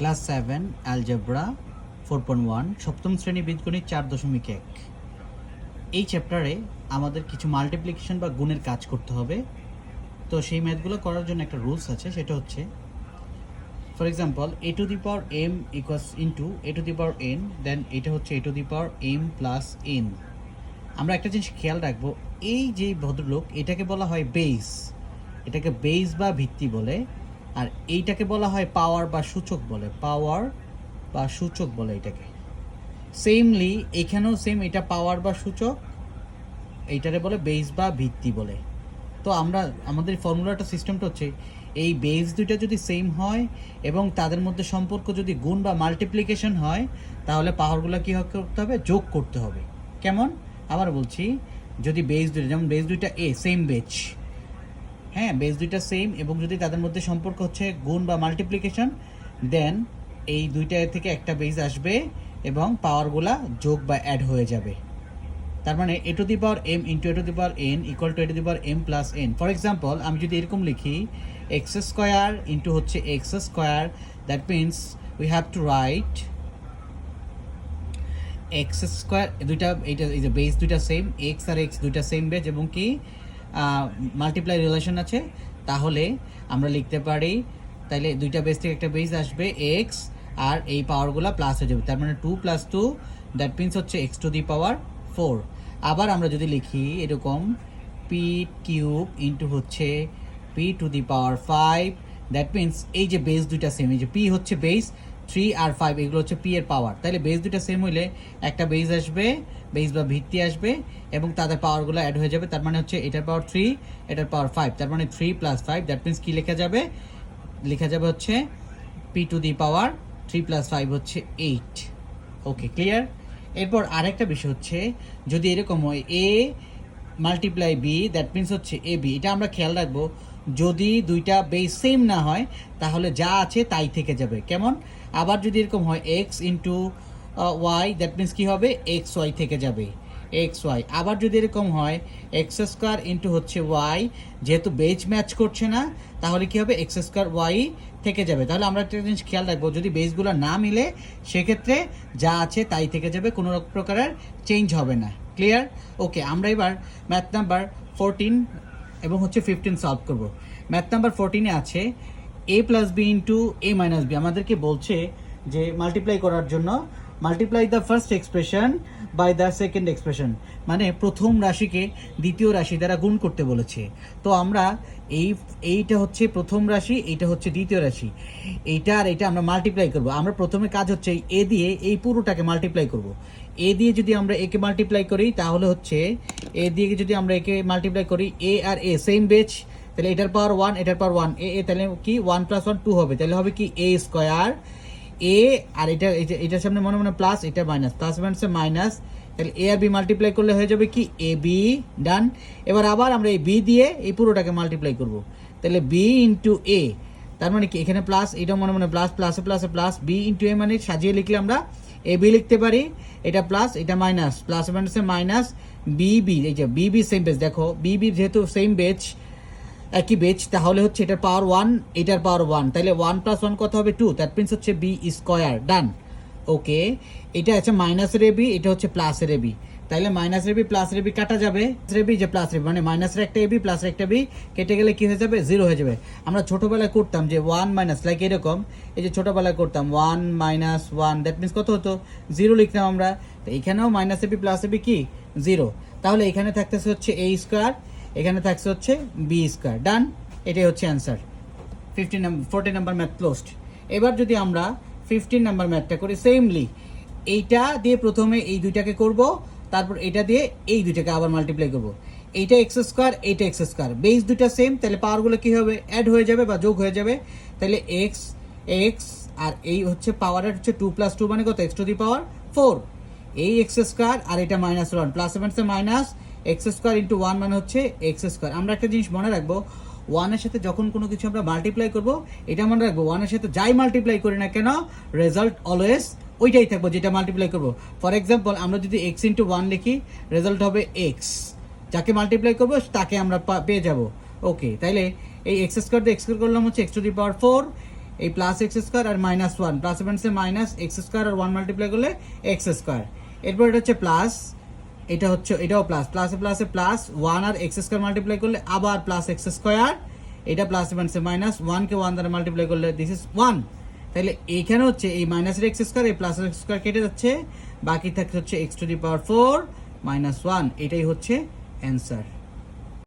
Class seven algebra four point one সপ্তম শ্রেণি বীজগণিত চার দশমিক এক। এই চ্যাপ্টারে আমাদের কিছু মাল্টিপ্লিকেশন বা গুণের কাজ করতে হবে। তো সেই ম্যাথগুলো করার জন্য একটা রুলস আছে, সেটা হচ্ছে for example A to the power M equals into A to the power N then এটা হচ্ছে A to the power M plus N আমরা একটা জিনিস খেয়াল রাখব, এই যে ভদ্রলোক, এটাকে বলা হয় বেস এটাকে বেস বা ভিত্তি বলে। আর এইটাকে বলা হয় পাওয়ার বা সূচক বলে, পাওয়ার বা সূচক বলে এটাকে। সেমলি এখানেও সেম এটা পাওয়ার বা সূচক, এইটারে বলে বেস বা ভিত্তি বলে। তো আমরা, আমাদের ফর্মুলাটা সিস্টেমটা হচ্ছে, এই বেস দুইটা যদি সেম হয় এবং তাদের মধ্যে সম্পর্ক যদি গুণ বা মাল্টিপ্লিকেশন হয়, তাহলে পাওয়ারগুলো কী করতে হবে? যোগ করতে হবে। কেমন? আবার বলছি, যদি বেস দুইটা, যেমন বেস দুইটা এ সেম বেচ হ্যাঁ বেস দুইটা সেম এবং যদি তাদের মধ্যে সম্পর্ক হচ্ছে গুণ বা মাল্টিপ্লিকেশন দেন এই দুইটা থেকে একটা বেস আসবে এবং পাওয়ারগুলা যোগ বা অ্যাড হয়ে যাবে। তার মানে A to the power M into A to the power N equal to A to the power M plus N for example আমি যদি এরকম লিখি এক্স স্কোয়ার ইন্টু হচ্ছে X square that means we have to write X square দুইটা, এইটা, এই যে base দুইটা সেম এক্স আর এক্স দুইটা সেম বেস এবং কি? মাল্টিপ্লাই রিলেশন আছে, তাহলে আমরা লিখতে পারি, তাইলে দুইটা বেস থেকে একটা বেস আসবে এক্স আর এই পাওয়ারগুলো প্লাস হয়ে যাবে। তার মানে two plus two that means হচ্ছে X to the power four আবার আমরা যদি লিখি এরকম পি কিউব ইন্টু হচ্ছে P to the power five that means এই যে বেস দুইটা সেম এই যে পি হচ্ছে বেস থ্রি আর ফাইভ এগুলো হচ্ছে পি এর পাওয়ার তাহলে বেস দুইটা সেম হইলে একটা বেস আসবে বেস বা ভিত্তি আসবে এবং তাদের পাওয়ারগুলো অ্যাড হয়ে যাবে। তার মানে হচ্ছে এটার পাওয়ার থ্রি এটার পাওয়ার ফাইভ তার মানে three plus five that means কী লেখা যাবে? লেখা যাবে হচ্ছে P to the power three plus five হচ্ছে এইট ওকে ক্লিয়ার এরপর আরেকটা বিষয় হচ্ছে, যদি এরকম হয় A multiply B that means হচ্ছে এ বি এটা আমরা খেয়াল রাখব যদি দুইটা বেস সেম না হয়, তাহলে যা আছে তাই থেকে যাবে। কেমন? আবার যদি এরকম হয় X into Y that means কী হবে? এক্স ওয়াই থেকে যাবে। এক্স ওয়াই আবার যদি এরকম হয় এক্স স্কোয়ার ইন্টু হচ্ছে ওয়াই যেহেতু বেজ ম্যাচ করছে না, তাহলে কী হবে? এক্স স্কোয়ার ওয়াই থেকে যাবে। তাহলে আমরা একটা জিনিস খেয়াল রাখব, যদি বেজগুলো না মিলে, সেক্ষেত্রে যা আছে তাই থেকে যাবে, কোনো প্রকারের চেঞ্জ হবে না। ক্লিয়ার ওকে আমরা এবার ম্যাথ নাম্বার ফোরটিন এবং হচ্ছে ফিফটিন সলভ করব। ম্যাথ নাম্বার ফোরটিনে আছে A plus B into A minus B আমাদেরকে বলছে যে মাল্টিপ্লাই করার জন্য multiply the first expression by the second expression মানে প্রথম রাশিকে দ্বিতীয় রাশি দ্বারা গুণ করতে বলেছে। তো আমরা এই, এইটা হচ্ছে প্রথম রাশি, এইটা হচ্ছে দ্বিতীয় রাশি। এইটা আর এটা আমরা মাল্টিপ্লাই করব। আমরা প্রথমে কাজ হচ্ছে এ দিয়ে এই পুরোটাকে মাল্টিপ্লাই করব। এ দিয়ে যদি আমরা একে মাল্টিপ্লাই করি, তাহলে হচ্ছে এ দিয়ে যদি আমরা একে মাল্টিপ্লাই করি, এ আর এ সেম বেচ তাহলে এটার পাওয়ার ওয়ান এটার পাওয়ার ওয়ান এ এ, তাহলে কি? ওয়ান প্লাস ওয়ান টু হবে। তাহলে হবে কি? এ স্কোয়ার এ আর এটা, এটা- এটার সামনে মনে মনে প্লাস এটা মাইনাস প্লাস মাইনাসে মাইনাস তাহলে এ আর বি মাল্টিপ্লাই করলে হয়ে যাবে কি? এ বি ডান এবার আবার আমরা এই বি দিয়ে এই পুরোটাকে মাল্টিপ্লাই করব। তাহলে বি ইন্টু এ তার মানে কি? এখানে প্লাস এটা মনে মনে প্লাস প্লাসে প্লাসে প্লাস বি ইন্টু এ মানে সাজিয়ে লিখলে আমরা এ বি লিখতে পারি। এটা প্লাস এটা মাইনাস প্লাস মাইনাসে মাইনাস বি বি এই যে বি বি সেম বেচ দেখো। বি বি যেহেতু সেম বেচ একই বেচ তাহলে হচ্ছে এটার পাওয়ার ওয়ান এটার পাওয়ার ওয়ান তাহলে ওয়ান প্লাস ওয়ান কত হবে? টু দ্যাট মিনস হচ্ছে বি স্কোয়ার ডান ওকে এটা আছে মাইনাসের এবি এটা হচ্ছে প্লাসের এবি তাহলে মাইনাসের এবি প্লাসের এবি কাটা যাবে। এবি যে প্লাস এবি মানে মাইনাসের একটা এবি প্লাসের একটা বি কেটে গেলে কি হয়ে যাবে? জিরো হয়ে যাবে। আমরা ছোটোবেলায় করতাম যে ওয়ান মাইনাস লাইক এরকম, এই যে ছোটবেলায় করতাম one minus one that means কত হতো? জিরো লিখতাম আমরা। তো এখানেও মাইনাস এবি প্লাস এবি কি? জিরো তাহলে এখানে থাকতেছে হচ্ছে এ স্কোয়ার এখানে থাকছে হচ্ছে বি স্কোয়ার ডান এটাই হচ্ছে answer fifteen number fourteen number math closed এবার যদি আমরা ফিফটিন নাম্বার ম্যাথটা করি সেমলি এইটা দিয়ে প্রথমে এই দুইটাকে করব, তারপর এটা দিয়ে এই দুইটাকে আবার মাল্টিপ্লাই করব। এইটা এক্স স্কোয়ার এইটা এক্স স্কোয়ার বেস দুইটা সেম তাহলে পাওয়ারগুলো কী হবে? অ্যাড হয়ে যাবে বা যোগ হয়ে যাবে। তাহলে এক্স এক্স আর এই হচ্ছে পাওয়ারের হচ্ছে টু প্লাস টু মানে কত? X to the power four এই এক্স স্কোয়ার আর এটা মাইনাস ওয়ান প্লাস মাইনাসে minus X square into one মানে হচ্ছে এক্স স্কোয়ার। আমরা একটা জিনিস মনে রাখব ওয়ানের সাথে যখন কোনো কিছু আমরা মাল্টিপ্লাই করব, এটা মনে রাখব ওয়ানের সাথে যাই মাল্টিপ্লাই করি না কেন রেজাল্ট অলওয়েজ ওইটাই থাকব যেটা মাল্টিপ্লাই করব। ফর এক্সাম্পল আমরা যদি এক্স ইন্টু ওয়ান লিখি রেজাল্ট হবে এক্স। যাকে মাল্টিপ্লাই করব, তাকে আমরা পেয়ে যাব। ওকে তাইলে এই এক্স স্কোয়ার দিয়ে এক্স স্কোয়ার করলাম হচ্ছে X to the power four, এই প্লাস এক্স স্কোয়ার আর minus one plus minus X square আর ওয়ান মাল্টিপ্লাই করলে এক্স স্কোয়ার। এরপর এটা হচ্ছে প্লাস এটা হচ্ছে, এটাও প্লাস প্লাসে প্লাসে প্লাস ওয়ান আর এক্স স্কোয়ার মাল্টিপ্লাই করলে আবার প্লাস এক্স স্কোয়ার এটা প্লাস মাইনাসে মাইনাস ওয়ানকে ওয়ান দ্বারা মাল্টিপ্লাই করলে দিস ইজ ওয়ান তাহলে এখানে হচ্ছে এই মাইনাসের এক্স স্কোয়ার এই প্লাস এক্স স্কোয়ার কেটে যাচ্ছে, বাকি থাকছে হচ্ছে X to the power four minus one এটাই হচ্ছে অ্যান্সার